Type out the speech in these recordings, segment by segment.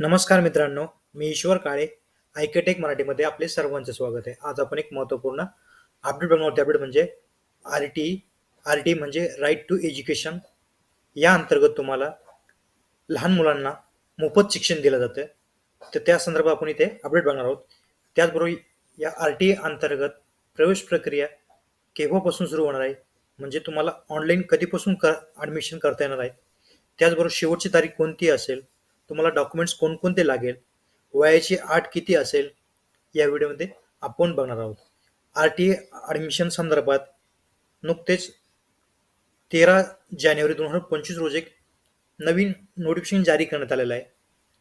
नमस्कार मित्रांनो मी ईश्वर काळे आयकेटेक मराठीमध्ये आपले सर्वांचे स्वागत आहे. आज आपण एक महत्त्वपूर्ण अपडेट बघणार अपडेट म्हणजे आर टी आर टी म्हणजे राईट टू एज्युकेशन या अंतर्गत तुम्हाला लहान मुलांना मोफत शिक्षण दिलं जातं तर त्या संदर्भात आपण इथे अपडेट बघणार आहोत. त्याचबरोबर या आर टी अंतर्गत प्रवेश प्रक्रिया केव्हापासून सुरू होणार आहे? म्हणजे तुम्हाला ऑनलाईन कधीपासून कर ॲडमिशन करता येणार आहे? त्याचबरोबर शेवटची तारीख कोणती असेल? तुम्हाला डॉक्युमेंट्स कोणकोणते लागेल? वयाची आठ किती असेल? या व्हिडिओमध्ये आपण बघणार आहोत. आर टी ॲडमिशन संदर्भात नुकतेच तेरा जानेवारी दोन हजार पंचवीस रोजी एक नवीन नोटिफिकेशन जारी करण्यात आलेलं आहे.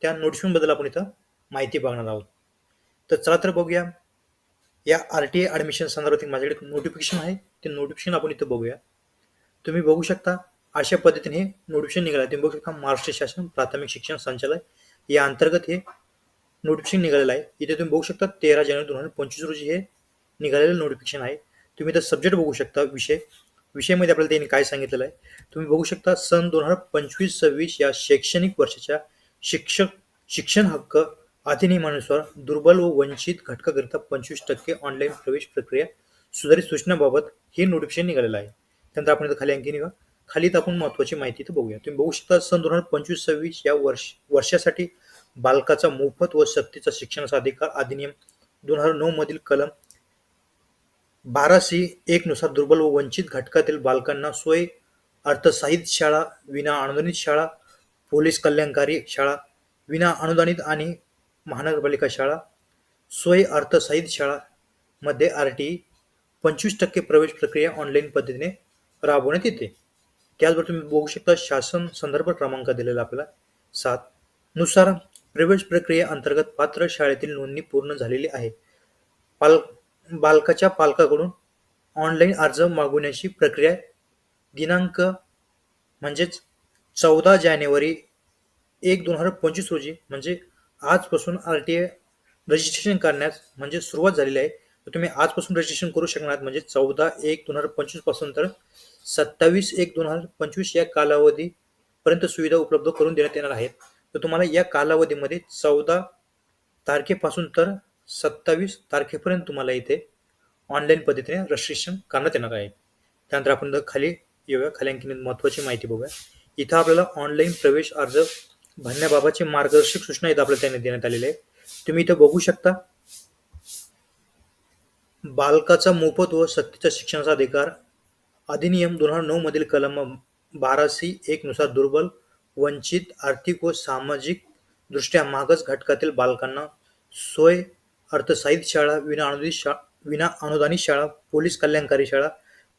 त्या नोटिफिकेशनबद्दल आपण इथं माहिती बघणार आहोत. तर चला तर बघूया. या आर टी ॲडमिशन संदर्भात माझ्याकडे नोटिफिकेशन आहे. ते नोटिफिकेशन आपण इथं बघूया. तुम्ही बघू शकता. अशा पद्धतीने हे नोटिफिकेशन निघालं. आहे. तुम्ही बघू शकता महाराष्ट्र शासन प्राथमिक शिक्षण संचालय या अंतर्गत हे नोटिफिकेशन निघालेलं आहे. इथे तुम्ही बघू शकता तेरा जानेवारी दोन हजार पंचवीस रोजी हे निघालेलं नोटिफिकेशन आहे. तुम्ही इथं सब्जेक्ट बघू शकता विषय. विषयामध्ये आपल्याला त्यांनी काय सांगितलेलं आहे? तुम्ही बघू शकता सन दोन हजार पंचवीस सव्वीस या शैक्षणिक वर्षाच्या शिक्षक शिक्षण हक्क अधिनियमानुसार दुर्बल व वंचित घटकाकरिता पंचवीस टक्के ऑनलाईन प्रवेश प्रक्रिया सुधारित सूचनाबाबत हे नोटिफिकेशन निघालेलं आहे. त्यानंतर आपण इथं खाली आणखी निघा. खाली दाखवून महत्वाची माहिती इथं बघूया. तुम्ही बघू शकता सन दोन हजार पंचवीस सव्वीस या वर्ष वर्षासाठी बालकाचा मोफत व सक्तीचा शिक्षणाचा अधिकार अधिनियम दोन हजार नऊ मधील कलम बारा सी एक नुसार दुर्बल व वंचित घटकातील बालकांना सोय अर्थसाहित शाळा विना अनुदानित शाळा पोलीस कल्याणकारी शाळा विना अनुदानित आणि महानगरपालिका शाळा सोय अर्थसाहित शाळा मध्ये आर टी पंचवीस टक्के प्रवेश प्रक्रिया ऑनलाईन पद्धतीने राबवण्यात येते. त्याचबरोबर तुम्ही बघू शकता शासन संदर्भ क्रमांक दिलेला आपल्याला सात. नुसार प्रवेश प्रक्रिये अंतर्गत पात्र शाळेतील नोंदणी पूर्ण झालेली आहे. पाल बालकाच्या पालकाकडून ऑनलाईन अर्ज मागवण्याची प्रक्रिया दिनांक म्हणजेच चौदा जानेवारी एक दोन हजार पंचवीस रोजी म्हणजे आजपासून आर टी आय रजिस्ट्रेशन करण्यास म्हणजे सुरुवात झालेली आहे. तर तुम्ही आजपासून रजिस्ट्रेशन करू शकणार म्हणजे चौदा एक दोन हजार पंचवीसपासून तर सत्तावीस एक दोन हजार पंचवीस या कालावधीपर्यंत सुविधा उपलब्ध करून देण्यात येणार आहेत. तर तुम्हाला या कालावधीमध्ये चौदा तारखेपासून तर सत्तावीस तारखेपर्यंत तुम्हाला इथे ऑनलाईन पद्धतीने रजिस्ट्रेशन करण्यात येणार आहे त्यानंतर आपण खाली येऊया. खाली आणखी महत्त्वाची माहिती बघूया. इथं आपल्याला ऑनलाईन प्रवेश अर्ज भरण्याबाबतचे मार्गदर्शक सूचना इथं आपल्याला त्याने देण्यात आलेले आहे तुम्ही इथं बघू शकता बालकाचा मोफत व सत्तेच्या शिक्षणाचा अधिकार अधिनियम दोन हजार नऊ मधील कलम बाराशी एकनुसार एक नुसार दुर्बल वंचित आर्थिक व सामाजिक दृष्ट्या मागास घटकातील बालकांना सोय अर्थसाहित शाळा विना अनुदानित शा विना अनुदानित शाळा पोलीस कल्याणकारी शाळा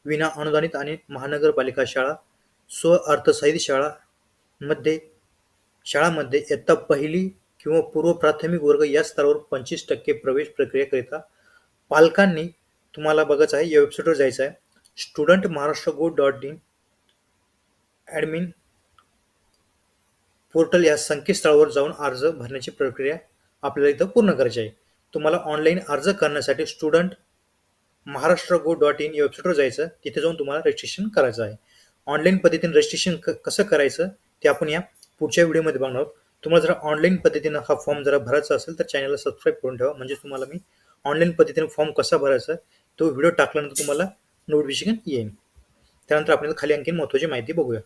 विना अनुदानित आणि महानगरपालिका शाळा स्व अर्थसाहित शाळा मध्ये शाळामध्ये इयत्ता पहिली किंवा पूर्व प्राथमिक वर्ग या स्तरावर पंचवीस टक्के प्रवेश प्रक्रियेकरिता पालकांनी तुम्हाला बघायचं आहे या वेबसाईटवर जायचं आहे. Student Maharashtra go dot in admin portal या संकेतस्थळावर जाऊन अर्ज भरण्याची प्रक्रिया आपल्याला इथं पूर्ण करायची आहे. तुम्हाला ऑनलाईन अर्ज करण्यासाठी student Maharashtra go dot in या वेबसाईटवर जायचं तिथे जाऊन तुम्हाला रजिस्ट्रेशन करायचं आहे. ऑनलाईन पद्धतीने रजिस्ट्रेशन क कसं करायचं ते आपण या पुढच्या व्हिडिओमध्ये बघणार आहोत. तुम्हाला जरा ऑनलाईन पद्धतीनं हा फॉर्म जरा भरायचा असेल तर चॅनलला सबस्क्राईब करून ठेवा. म्हणजे तुम्हाला मी ऑनलाईन पद्धतीने फॉर्म कसा भरायचा तो व्हिडिओ टाकल्यानंतर तुम्हाला नोटिफिकेशन येईल त्यानंतर आपल्याला खाली आणखी महत्त्वाची माहिती बघूया.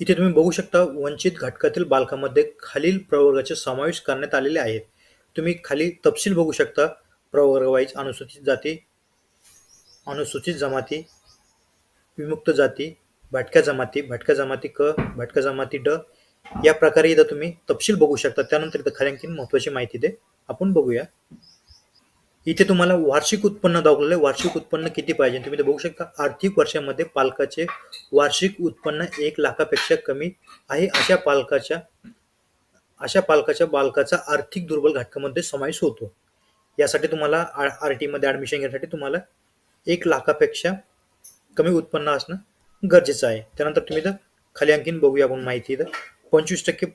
इथे तुम्ही बघू शकता वंचित घटकातील बालकामध्ये खालील प्रवर्गाचे समावेश करण्यात आलेले आहेत. तुम्ही खाली तपशील बघू शकता प्रवर्गवाईज अनुसूचित जाती अनुसूचित जमाती विमुक्त जाती भटक्या जमाती भटक्या जमाती क भटक्या जमाती ड या प्रकारे इथं तुम्ही तपशील बघू शकता. त्यानंतर इथं खाली आणखी महत्वाची माहिती दे आपण बघूया. इथे तुम्हाला वार्षिक उत्पन्न दाखवलेलं आहे. वार्षिक उत्पन्न किती पाहिजे? तुम्ही इथे बघू शकता आर्थिक वर्षामध्ये पालकाचे वार्षिक उत्पन्न एक लाखापेक्षा कमी आहे. अशा पालकाच्या अशा पालकाच्या बालकाचा आर्थिक दुर्बल घटकामध्ये समावेश होतो. यासाठी तुम्हाला आर टी मध्ये ऍडमिशन घेण्यासाठी तुम्हाला एक लाखापेक्षा कमी उत्पन्न असणं गरजेचं आहे. त्यानंतर तुम्ही तर खाली आणखीन बघूया आपण माहिती तर पंचवीस टक्के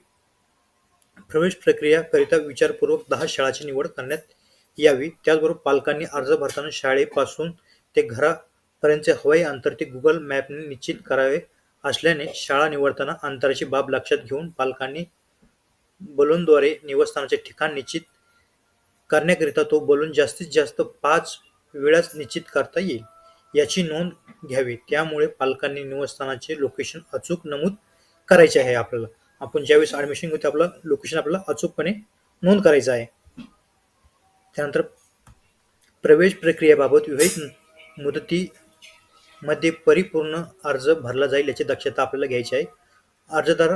प्रवेश प्रक्रियाकरिता विचारपूर्वक दहा शाळाची निवड करण्यात यावी. त्याचबरोबर पालकांनी अर्ज भरताना शाळेपासून ते घरापर्यंतचे हवाई अंतर ते गुगल मॅपने निश्चित करावे असल्याने शाळा निवडताना अंतराची बाब लक्षात घेऊन पालकांनी बलूनद्वारे निवासस्थानाचे ठिकाण निश्चित करण्याकरिता तो बलून जास्तीत जास्त पाच वेळाच निश्चित करता येईल याची नोंद घ्यावी. त्यामुळे पालकांनी निवासस्थानाचे लोकेशन अचूक नमूद करायचे आहे आपल्याला. आपण ज्यावेळेस ॲडमिशन घेऊ ते आपलं लोकेशन आपल्याला अचूकपणे नोंद करायचं आहे. त्यानंतर प्रवेश प्रक्रियेबाबत विविध मुदतीमध्ये परिपूर्ण अर्ज भरला जाईल याची दक्षता आपल्याला घ्यायची आहे. अर्जदार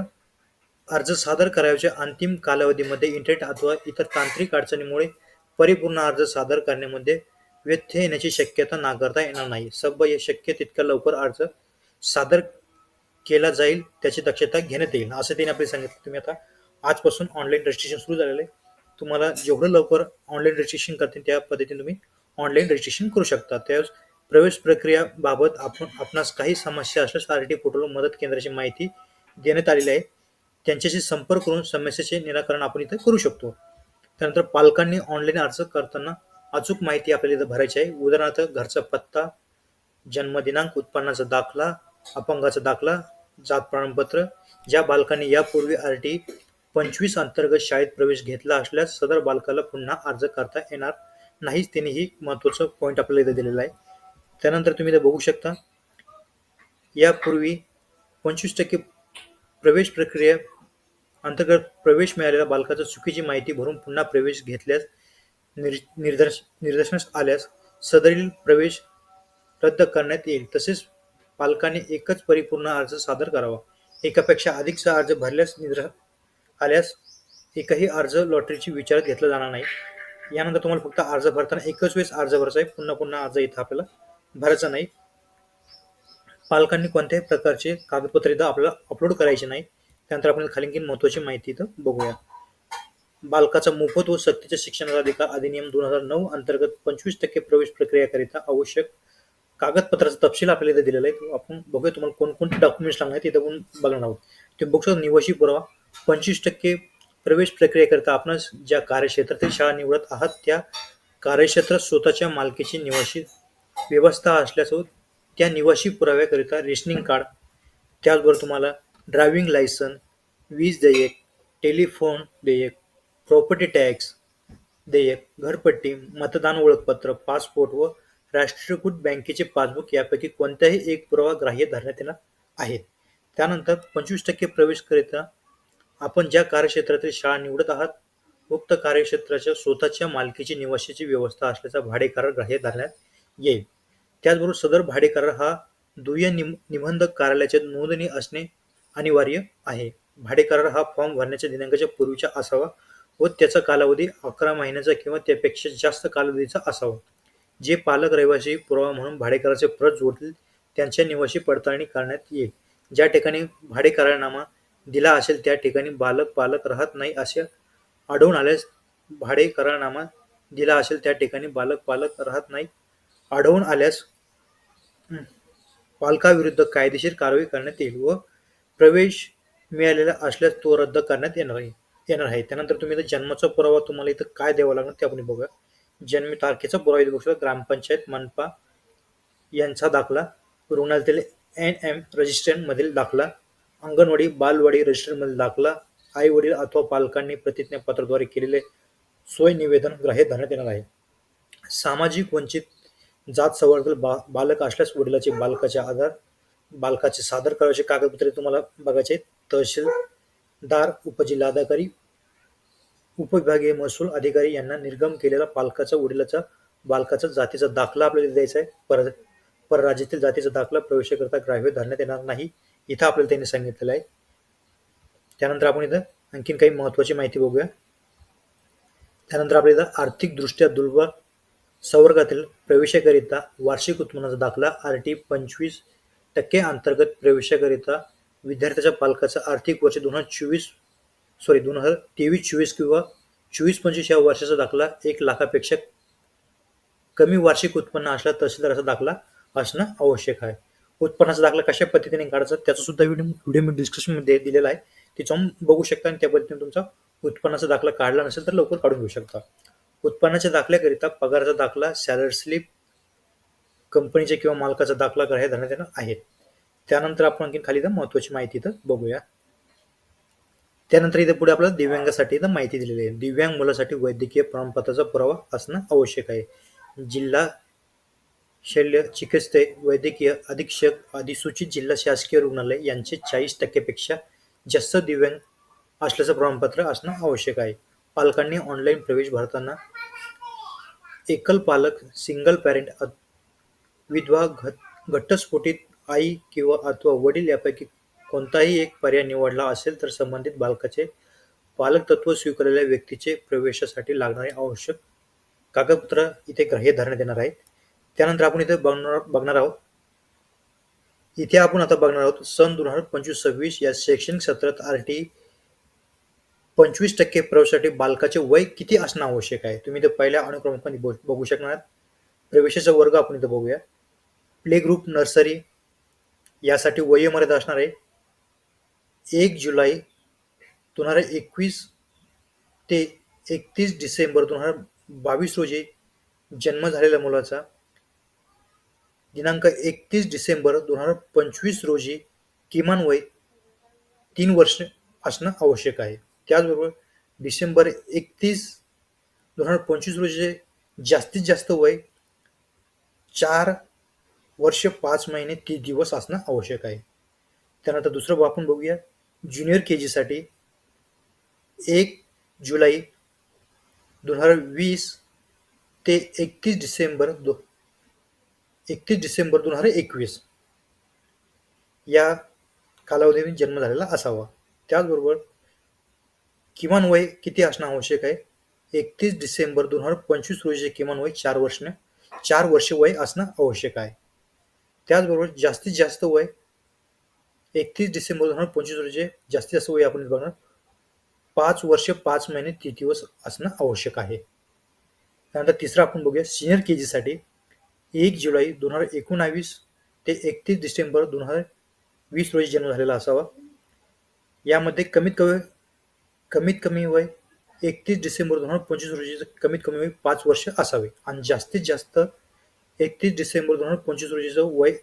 अर्ज सादर करायच्या अंतिम कालावधीमध्ये इंटरनेट अथवा इतर तांत्रिक अडचणीमुळे परिपूर्ण अर्ज सादर करण्यामध्ये व्यत्यय येण्याची शक्यता नाकारता येणार नाही. सब हे शक्य तितक्या लवकर अर्ज सादर केला जाईल त्याची दक्षता घेण्यात येईल असं त्यांनी आपल्याला सांगितलं. तुम्ही आता आजपासून ऑनलाईन रजिस्ट्रेशन सुरू झालेलं आहे. तुम्हाला जेवढं लवकर ऑनलाईन रजिस्ट्रेशन करतील त्या पद्धतीने तुम्ही ऑनलाईन रजिस्ट्रेशन करू शकता. त्यावेळेस प्रवेश प्रक्रियाबाबत आपण आपणास काही समस्या असल्यास आर टी पोर्टल मदत केंद्राची माहिती देण्यात आलेली आहे. त्यांच्याशी संपर्क करून समस्येचे निराकरण आपण इथे करू शकतो. त्यानंतर पालकांनी ऑनलाईन अर्ज करताना अचूक माहिती आपल्याला इथं भरायची आहे. उदाहरणार्थ घरचा पत्ता जन्मदिनांक उत्पन्नाचा दाखला अपंगाचा दाखला जात प्रमाणपत्र. ज्या बालकांनी यापूर्वी आर टी पंचवीस अंतर्गत शाळेत प्रवेश घेतला असल्यास सदर बालकाला पुन्हा अर्ज करता येणार नाहीच त्यांनी ही महत्वाचं पॉईंट आपल्याला इथं दिलेला आहे. त्यानंतर तुम्ही इथं बघू शकता यापूर्वी पंचवीस टक्के प्रवेश प्रक्रिया अंतर्गत प्रवेश मिळालेल्या बालकाचा चुकीची माहिती भरून पुन्हा प्रवेश घेतल्यास निर निर्दर्श निदर्शनास आल्यास सदरील प्रवेश रद्द करण्यात येईल. तसेच पालकाने एकच परिपूर्ण अर्ज सादर करावा. एकापेक्षा अधिकचा अर्ज भरल्यास निद्र आल्यास एकही अर्ज लॉटरीची विचारात घेतला जाणार नाही. यानंतर तुम्हाला फक्त अर्ज भरताना एकच वेळेस अर्ज भरायचा आहे. पुन्हा पुन्हा अर्ज इथं आपल्याला भरायचा नाही. पालकांनी कोणत्याही प्रकारचे कागदपत्र इथं आपल्याला अपलोड करायचे नाही. त्यानंतर आपण खाली महत्त्वाची महत्वाची माहिती इथं बघूया. बालकाचा मोफत व सक्तीच्या शिक्षणाचा अधिकार अधिनियम दोन हजार नऊ अंतर्गत पंचवीस टक्के प्रवेश प्रक्रियेकरिता आवश्यक कागदपत्राचा तपशील आपल्याला इथं दिलेला आहे. आपण बघूया तुम्हाला कोणकोणते डॉक्युमेंट्स लागणार आहेत तिथं आपण बघणार आहोत. ते बघू शकतो निवासी पुरावा. पंचवीस टक्के प्रवेश प्रक्रियेकरिता आपण ज्या कार्यक्षेत्रातील शाळा निवडत आहात त्या कार्यक्षेत्रात स्वतःच्या मालकीची निवासी व्यवस्था असल्यास त्या निवासी पुराव्याकरिता रेशनिंग कार्ड त्याचबरोबर तुम्हाला ड्रायव्हिंग लायसन वीज देयक टेलिफोन देयक प्रॉपर्टी टॅक्स देयक घरपट्टी मतदान ओळखपत्र पासपोर्ट व राष्ट्रीयकृत बँकेचे पासबुक यापैकी कोणत्याही एक पुरावा ग्राह्य धरण्यात येणार आहे त्यानंतर पंचवीस टक्के प्रवेशकरिता आपण ज्या कार्यक्षेत्रातील शाळा निवडत आहात उक्त कार्यक्षेत्राच्या स्वतःच्या मालकीची निवासाची व्यवस्था असल्याचा भाडेकरार ग्राह्य धरण्यात येईल. त्याचबरोबर सदर भाडेकरार हा दुय्य निम निबंधक कार्यालयाचे नोंदणी असणे अनिवार्य आहे. भाडेकरार हा फॉर्म भरण्याच्या दिनांकाच्या पूर्वीचा असावा व त्याचा कालावधी अकरा महिन्याचा किंवा त्यापेक्षा जास्त कालावधीचा असावा. जे पालक रहिवासी पुरावा म्हणून भाडेकराचे प्रत जोडतील त्यांच्या निवासी पडताळणी करण्यात येईल. ज्या ठिकाणी भाडेकरारनामा दिला असेल त्या ठिकाणी बालक पालक राहत नाही असे आढळून आल्यास भाडे करारनामा दिला असेल त्या ठिकाणी बालक पालक राहत नाही. आढळून आल्यास पालकाविरुद्ध कायदेशीर कारवाई करण्यात येईल व प्रवेश मिळालेला असल्यास तो रद्द करण्यात येणार येणार आहे. त्यानंतर तुम्ही इथं जन्माचा पुरावा तुम्हाला इथं काय द्यावा लागणार ते आपण बघूया. जन्म तारखेचा पुरावा बघू शकता. ग्रामपंचायत मनपा यांचा दाखला रुग्णालयातील एन एम रजिस्ट्रेमधील दाखला अंगणवाडी बालवाडी रजिस्टरमधील दाखला आई वडील अथवा पालकांनी प्रतिज्ञापत्राद्वारे केलेले सोय निवेदन ग्राह्य धरण्यात येणार आहे. सामाजिक वंचित जात सवर्गातील बा बालक असल्यास वडिलाचे बालकाचे आधार बालकाचे सादर करायचे कागदपत्रे तुम्हाला बघायचे तहसीलदार उपजिल्हाधिकारी उपविभागीय महसूल अधिकारी यांना निर्गम केलेला पालकाचा वडिलाचा बालकाचा जातीचा दाखला आपल्याला द्यायचा आहे. पर परराज्यातील जातीचा दाखला प्रवेशाकरता ग्राह्य धरण्यात येणार नाही. इथं आपल्याला त्यांनी सांगितलेलं आहे. त्यानंतर आपण इथं आणखीन काही महत्त्वाची माहिती बघूया. त्यानंतर आपल्या इथं आर्थिकदृष्ट्या दुर्बल संवर्गातील प्रवेशाकरिता वार्षिक उत्पन्नाचा दाखला आर टी पंचवीस टक्के अंतर्गत प्रवेशाकरिता विद्यार्थ्याच्या पालकाचा आर्थिक वर्ष दोन हजार चोवीस सॉरी दोन हजार तेवीस चोवीस किंवा चोवीस पंचवीस या वर्षाचा दाखला एक लाखापेक्षा कमी वार्षिक उत्पन्न असला तहसीलदाराचा दाखला असणं आवश्यक आहे. उत्पन्नाचा दाखला कशा पद्धतीने काढायचा त्याचा सुद्धा व्हिडिओ व्हिडिओ मी डिस्क्रिप्शनमध्ये दिलेला आहे. ते जाऊन बघू शकता आणि त्या पद्धतीने तुमचा उत्पन्नाचा दाखला काढला नसेल तर लवकर काढून घेऊ शकता. उत्पन्नाच्या दाखल्याकरिता पगाराचा दाखला सॅलरी स्लिप कंपनीचा किंवा मालकाचा दाखला ग्राह्य धरण्यात येणार आहे. त्यानंतर आपण आणखी खाली इथं महत्वाची माहिती इथं बघूया. त्यानंतर इथं पुढे आपल्याला दिव्यांगासाठी इथं माहिती दिलेली आहे. दिव्यांग मुलासाठी वैद्यकीय प्रमाणपत्राचा पुरावा असणं आवश्यक आहे. जिल्हा शल्य चिकित्से वैद्यकीय अधीक्षक अधिसूचित जिल्हा शासकीय रुग्णालय यांचे चाळीस टक्केपेक्षा जास्त दिव्यांग असल्याचं प्रमाणपत्र असणं आवश्यक आहे. पालकांनी ऑनलाईन प्रवेश भरताना एकल पालक सिंगल पॅरेंट विधवा घट घटस्फोटित आई किंवा अथवा वडील यापैकी कोणताही एक पर्याय निवडला असेल तर संबंधित बालकाचे पालक तत्व स्वीकारलेल्या व्यक्तीचे प्रवेशासाठी लागणारे आवश्यक कागदपत्र इथे ग्राह्य धरण्यात येणार आहेत. त्यानंतर आपण इथे बघणार बघणार आहोत. इथे आपण आता बघणार आहोत सन दोन हजार पंचवीस सव्वीस या शैक्षणिक सत्रात आर टी पंचवीस टक्के प्रवेशासाठी बालकाचे वय किती असणं आवश्यक आहे? तुम्ही इथे पहिल्या अनुक्रमांकाने बघू शकणार प्रवेशाचा वर्ग आपण इथे बघूया. प्ले ग्रुप नर्सरी यासाठी वयोमर्यादा असणार आहे. एक जुलै दोन हजार एकवीस ते एकतीस डिसेंबर दोन हजार बावीस रोजी जन्म झालेल्या मुलाचा दिनांक एकतीस डिसेंबर दोन हजार पंचवीस रोजी किमान वय तीन वर्ष असणं आवश्यक आहे. त्याचबरोबर डिसेंबर एकतीस दोन हजार पंचवीस रोजी जास्तीत जास्त वय चार वर्ष पाच महिने तीस दिवस असणं आवश्यक आहे. त्यानंतर दुसरं आपण बघूया. ज्युनियर के जीसाठी एक जुलै दोन हजार वीस ते एकतीस डिसेंबर दो एकतीस डिसेंबर दोन हजार एकवीस. या कालावधीत जन्म झालेला असावा. त्याचबरोबर किमान वय किती असणं आवश्यक आहे? एकतीस डिसेंबर दोन हजार पंचवीस रोजीचे किमान वय चार वर्ष चार वर्ष वय असणं आवश्यक आहे. त्याचबरोबर जास्तीत जास्त वय एकतीस डिसेंबर दोन हजार पंचवीस रोजी जास्तीत जास्त वय आपण बघणार पाच वर्ष पाच महिने तीस दिवस असणं आवश्यक आहे. त्यानंतर तिसरा आपण बघूया सिनियर के जीसाठी एक जुलै दोन हजार एकोणावीस ते एकतीस डिसेंबर दोन हजार वीस रोजी जन्म झालेला असावा. यामध्ये कमीत कमी कमीत कमी वय एकतीस डिसेंबर दोन हजार पंचवीस रोजी कमीत कमी वय पाच वर्ष असावे आणि जास्तीत जास्त एकतीस डिसेंबर दोन हजार पंचवीस रोजीचं वय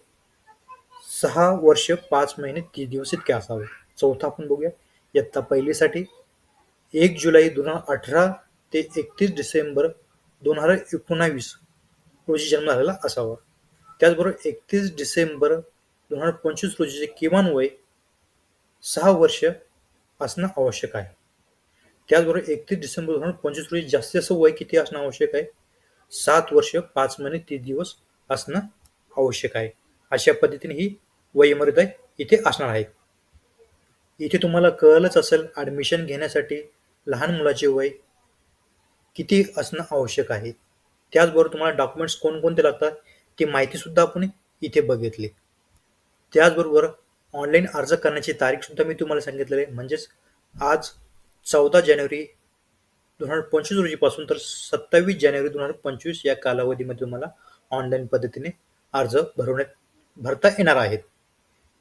सहा वर्ष पाच महिने तीस दिवस इतके असावे. चौथा आपण बघूया. इयत्ता पहिलीसाठी एक जुलै दोन हजार अठरा ते एकतीस डिसेंबर दोन हजार एकोणावीस रोजी जन्म झालेला असावा. त्याचबरोबर एकतीस डिसेंबर दोन हजार पंचवीस रोजीचे किमान वय सहा वर्ष असणं आवश्यक आहे. त्याचबरोबर एकतीस डिसेंबर दोन हजार पंचवीस रोजी जास्तीत जास्त वय किती असणं आवश्यक आहे? सात वर्ष पाच महिने तीस दिवस असणं आवश्यक आहे. अशा पद्धतीने ही वयमर्यादा इथे असणार आहे. इथे तुम्हाला कळलंच असेल ॲडमिशन घेण्यासाठी लहान मुलाचे वय किती असणं आवश्यक आहे. त्याचबरोबर तुम्हाला डॉक्युमेंट्स कोणकोणते लागतात ती माहितीसुद्धा आपण इथे बघितली. त्याचबरोबर ऑनलाईन अर्ज करण्याची तारीखसुद्धा मी तुम्हाला सांगितलेली आहे. म्हणजेच आज चौदा जानेवारी दोन हजार पंचवीस रोजीपासून तर सत्तावीस जानेवारी दोन हजार पंचवीस या कालावधीमध्ये तुम्हाला ऑनलाईन पद्धतीने अर्ज भरवण्यात भरता येणार आहेत.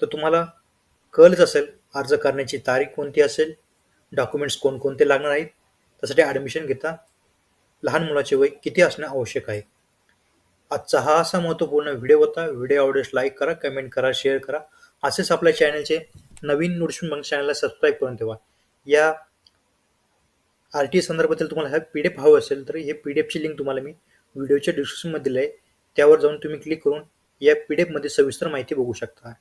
तर तुम्हाला कळलंच असेल अर्ज करण्याची तारीख कोणती असेल डॉक्युमेंट्स कोणकोणते लागणार आहेत त्यासाठी ॲडमिशन घेता लहान मुलाचे वय किती असणं आवश्यक आहे? आजचा हा असा महत्त्वपूर्ण व्हिडिओ होता. व्हिडिओ आवडल्यास लाईक करा कमेंट करा शेअर करा. असेच आपल्या चॅनलचे नवीन नोटिफिकेशन मग चॅनलला सबस्क्राईब करून ठेवा. या आर टी संदर्भातील तुम्हाला हा पी डी एफ हवं असेल तर हे पी डी एफची लिंक तुम्हाला मी व्हिडिओच्या डिस्क्रिप्शनमध्ये दिलं आहे. त्यावर जाऊन तुम्ही क्लिक करून या पी डी एफमध्ये सविस्तर माहिती बघू शकता.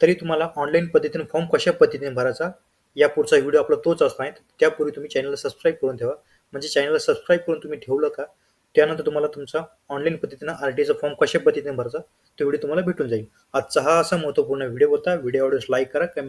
तरी तुम्हाला ऑनलाईन पद्धतीने फॉर्म कशा पद्धतीने भरायचा या पुढचा व्हिडिओ आपला तोच असणार आहे. त्यापूर्वी तुम्ही चॅनलला सबस्क्राईब करून ठेवा. म्हणजे चॅनलला सबस्क्राईब करून तुम्ही ठेवलं का त्यानंतर तुम्हाला तुमचा ऑनलाईन पद्धतीनं आर टीचा फॉर्म कशा पद्धतीने भरायचा तो व्हिडिओ तुम्हाला भेटून जाईल. आजचा हा असा महत्त्वपूर्ण व्हिडिओ होता. व्हिडिओ आवडल्यास लाईक करा कमेंट